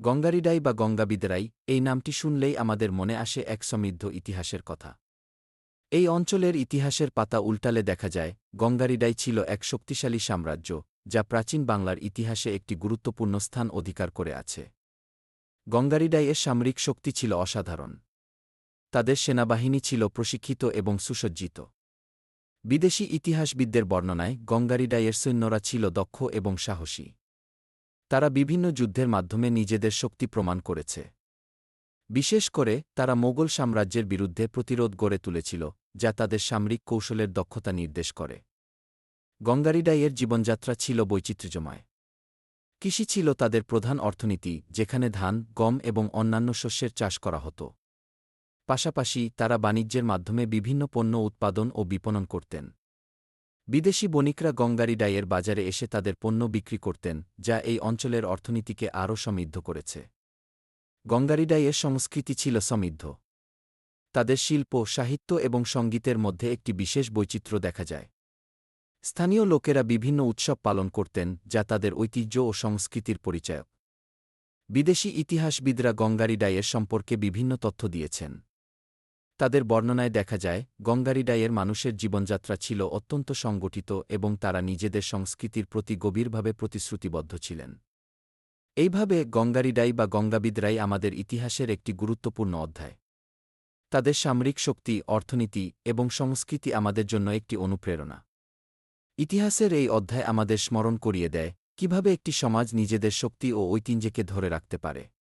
গঙ্গারিডাই বা গঙ্গাবিদরাই এই নামটি শুনলেই আমাদের মনে আসে এক সমৃদ্ধ ইতিহাসের কথা। এই অঞ্চলের ইতিহাসের পাতা উল্টালে দেখা যায়, গঙ্গারিডাই ছিল এক শক্তিশালী সাম্রাজ্য, যা প্রাচীন বাংলার ইতিহাসে একটি গুরুত্বপূর্ণ স্থান অধিকার করে আছে। গঙ্গারিডাইয়ের সামরিক শক্তি ছিল অসাধারণ। তাদের সেনাবাহিনী ছিল প্রশিক্ষিত এবং সুসজ্জিত। বিদেশি ইতিহাসবিদদের বর্ণনায় গঙ্গারিডাইয়ের সৈন্যরা ছিল দক্ষ এবং সাহসী। তারা বিভিন্ন যুদ্ধের মাধ্যমে নিজেদের শক্তি প্রমাণ করেছে। বিশেষ করে, তারা মোগল সাম্রাজ্যের বিরুদ্ধে প্রতিরোধ গড়ে তুলেছিল, যা তাদের সামরিক কৌশলের দক্ষতা নির্দেশ করে। গঙ্গারিডাইয়ের জীবনযাত্রা ছিল বৈচিত্র্যময়। কৃষি ছিল তাদের প্রধান অর্থনীতি, যেখানে ধান, গম এবং অন্যান্য শস্যের চাষ করা হতো। পাশাপাশি, তারা বাণিজ্যের মাধ্যমে বিভিন্ন পণ্য উৎপাদন ও বিপণন করতেন। বিদেশি বণিকরা গঙ্গারিডাইয়ের বাজারে এসে তাদের পণ্য বিক্রি করতেন, যা এই অঞ্চলের অর্থনীতিকে আরও সমৃদ্ধ করেছে। গঙ্গারিডাইয়ের সংস্কৃতি ছিল সমৃদ্ধ। তাদের শিল্প, সাহিত্য এবং সঙ্গীতের মধ্যে একটি বিশেষ বৈচিত্র্য দেখা যায়। স্থানীয় লোকেরা বিভিন্ন উৎসব পালন করতেন, যা তাদের ঐতিহ্য ও সংস্কৃতির পরিচায়ক বিদেশি ইতিহাসবিদরা গঙ্গারিডাইয়ের সম্পর্কে বিভিন্ন তথ্য দিয়েছেন। তাদের বর্ণনায় দেখা যায়, গঙ্গারিডাইয়ের মানুষের জীবনযাত্রা ছিল অত্যন্ত সংগঠিত এবং তারা নিজেদের সংস্কৃতির প্রতি গভীরভাবে প্রতিশ্রুতিবদ্ধ ছিলেন। এইভাবে গঙ্গারিডাই বা গঙ্গাবিদরাই আমাদের ইতিহাসের একটি গুরুত্বপূর্ণ অধ্যায়। তাদের সামরিক শক্তি, অর্থনীতি এবং সংস্কৃতি আমাদের জন্য একটি অনুপ্রেরণা। ইতিহাসের এই অধ্যায় আমাদের স্মরণ করিয়ে দেয়, কীভাবে একটি সমাজ নিজেদের শক্তি ও ঐতিহ্যকে ধরে রাখতে পারে।